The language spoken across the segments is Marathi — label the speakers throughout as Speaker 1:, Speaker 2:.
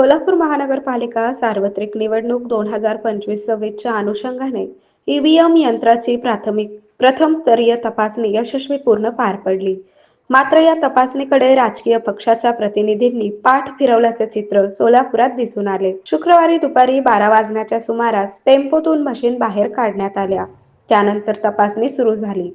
Speaker 1: सोलापूर महानगरपालिका सार्वत्रिक निवडणूक दोन हजार पंचवीस सव्वीसच्या अनुषंगाने ईव्हीएम यंत्राची प्राथमिक प्रथम स्तरीय तपासणी यशस्वी पूर्ण पार पडली. मात्र या तपासणीकडे राजकीय पक्षाच्या प्रतिनिधींनी पाठ फिरवल्याचे चित्र सोलापुरात दिसून आले. शुक्रवारी दुपारी बारा वाजण्याच्या सुमारास टेम्पोतून मशीन बाहेर काढण्यात आल्या. त्यानंतर तपासणी सुरू झाली.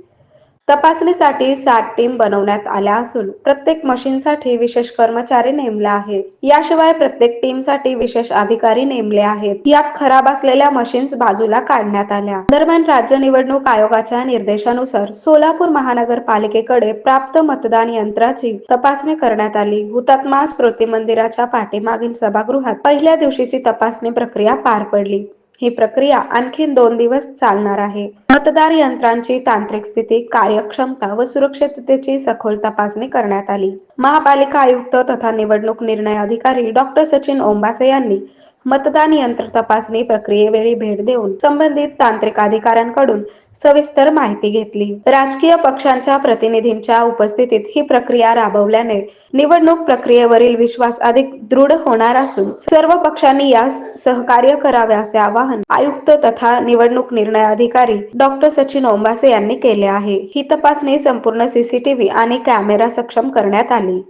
Speaker 1: तपासणीसाठी सात टीम बनवण्यात आल्या असून प्रत्येक मशीनसाठी विशेष कर्मचारी नेमले आहे याशिवाय प्रत्येक टीमसाठी विशेष अधिकारी नेमले आहेत. यात खराब असलेल्या मशीन्स बाजूला काढण्यात आल्या. दरम्यान राज्य निवडणूक आयोगाच्या निर्देशानुसार सोलापूर महानगरपालिकेकडे प्राप्त मतदान यंत्राची तपासणी करण्यात आली. हुतात्मा स्मृती मंदिराच्या पाठीमागील सभागृहात पहिल्या दिवशीची तपासणी प्रक्रिया पार पडली. ही प्रक्रिया आणखी दोन दिवस चालणार आहे. मतदार यंत्रांची तांत्रिक स्थिती कार्यक्षमता व सुरक्षिततेची सखोल तपासणी करण्यात आली. महापालिका आयुक्त तथा निवडणूक निर्णय अधिकारी डॉक्टर सचिन ओंबासे यांनी मतदान यंत्र तपासणी प्रक्रियेवेळी भेट देऊन संबंधित तांत्रिक अधिकाऱ्यांकडून सविस्तर माहिती घेतली. राजकीय पक्षांच्या प्रतिनिधींच्या उपस्थितीत ही प्रक्रिया राबवल्याने निवडणूक प्रक्रियेवरील विश्वास अधिक दृढ होणार असून सर्व पक्षांनी यास सहकार्य करावे असे आवाहन आयुक्त तथा निवडणूक निर्णय अधिकारी डॉक्टर सचिन ओंबासे यांनी केले आहे. ही तपासणी संपूर्ण सीसीटीव्ही आणि कॅमेरा सक्षम करण्यात आली.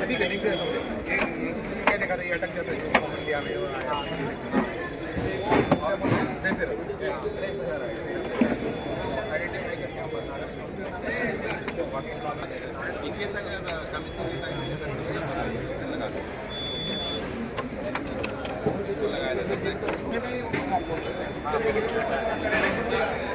Speaker 2: ठीक है लिंक क्या दिखा रही है अटक जाता है कॉमन लिया में Thank you.